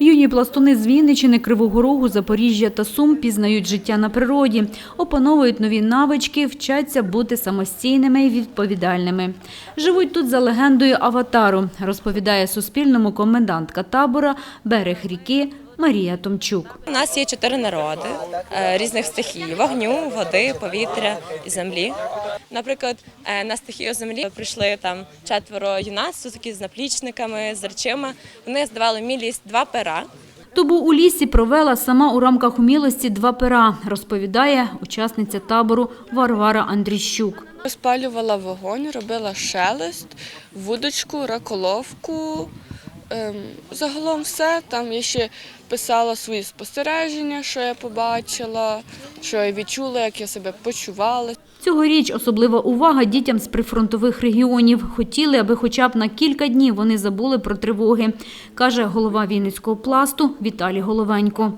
Юні пластуни з Вінничини, Кривого Рогу, Запоріжжя та Сум пізнають життя на природі, опановують нові навички, вчаться бути самостійними і відповідальними. Живуть тут за легендою Аватару, розповідає Суспільному комендантка табора «Берег ріки» Марія Томчук. У нас є чотири народи е, різних стихій: вогню, води, повітря і землі. Наприклад, е, на стихію землі прийшли там четверо юнацтв, такі з наплічниками, з речима. Вони здавали мілість два пера. Добу у лісі провела сама у рамках умілості два пера, розповідає учасниця табору Варвара Андріщук. Розпалювала вогонь, робила шелест, вудочку, раколовку. Ем, загалом все. Там я ще писала свої спостереження, що я побачила, що я відчула, як я себе почувала. Цьогоріч особлива увага дітям з прифронтових регіонів. Хотіли, аби хоча б на кілька днів вони забули про тривоги, каже голова Вінницького пласту Віталій Головенько.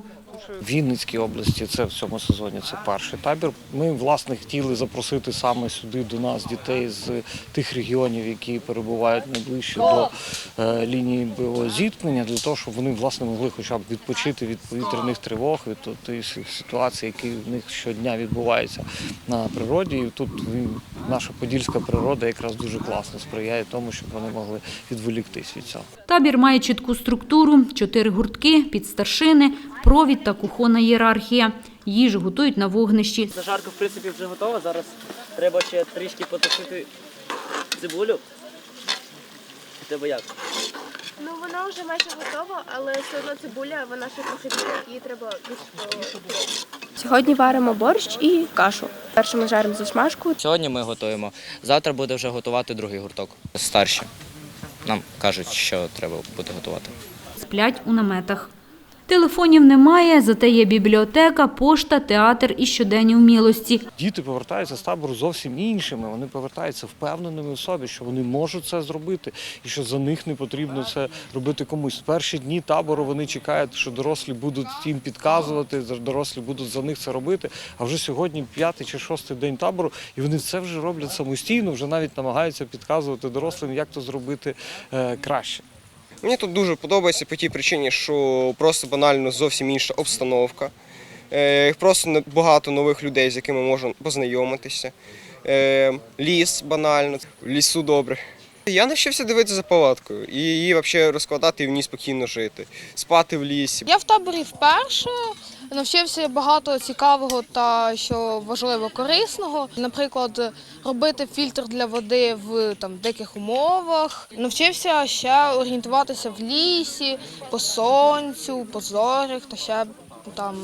В Вінницькій області це в цьому сезоні це перший табір. Ми власне хотіли запросити саме сюди до нас дітей з тих регіонів, які перебувають найближче до е, лінії бойового зіткнення, для того, щоб вони власне могли хоча б відпочити від повітряних тривог, від то- тої с- ситуації, які в них щодня відбуваються на природі. І тут наша подільська природа якраз дуже класно сприяє тому, щоб вони могли відволіктись від цього. Табір має чітку структуру, чотири гуртки, підстаршини, провід та кухонна ієрархія. Їжу готують на вогнищі. Зажарка, в принципі, вже готова. Зараз треба ще трішки потушити цибулю. Тебе як? Ну вона вже майже готова, але все одно цибуля, вона ще трохи біла, її треба більш Сьогодні варимо борщ і кашу. Перше ми жаримо засмажку, Сьогодні ми готуємо. Завтра буде вже готувати другий гурток. Старші. Нам кажуть, що треба буде готувати. Сплять у наметах. Телефонів немає, зате є бібліотека, пошта, театр і щоденні вмілості. Діти повертаються з табору зовсім іншими. Вони повертаються впевненими в собі, що вони можуть це зробити, і що за них не потрібно це робити комусь. Перші дні табору вони чекають, що дорослі будуть їм підказувати, дорослі будуть за них це робити. А вже сьогодні п'ятий чи шостий день табору, і вони це вже роблять самостійно, вже навіть намагаються підказувати дорослим, як то зробити е, краще. Мені тут дуже подобається по тій причині, що просто банально зовсім інша обстановка. Е, Просто багато нових людей, з якими можна познайомитися. Е, Ліс банально, лісу добре. Я навчився дивитися за палаткою і її взагалі розкладати і в ній спокійно жити, спати в лісі. Я в таборі вперше навчився багато цікавого та що важливо корисного. Наприклад, робити фільтр для води в там диких умовах. Навчився ще орієнтуватися в лісі, по сонцю, по зорях та ще там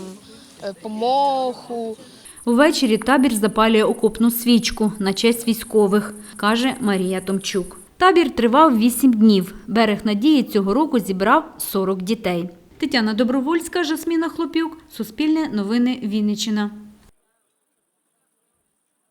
е, по моху. Ввечері табір запалює окопну свічку на честь військових, каже Марія Томчук. Табір тривав 8 днів. Берег надії цього року зібрав 40 дітей. Тетяна Добровольська, Жасміна Хлопюк, Суспільне новини Вінниччина.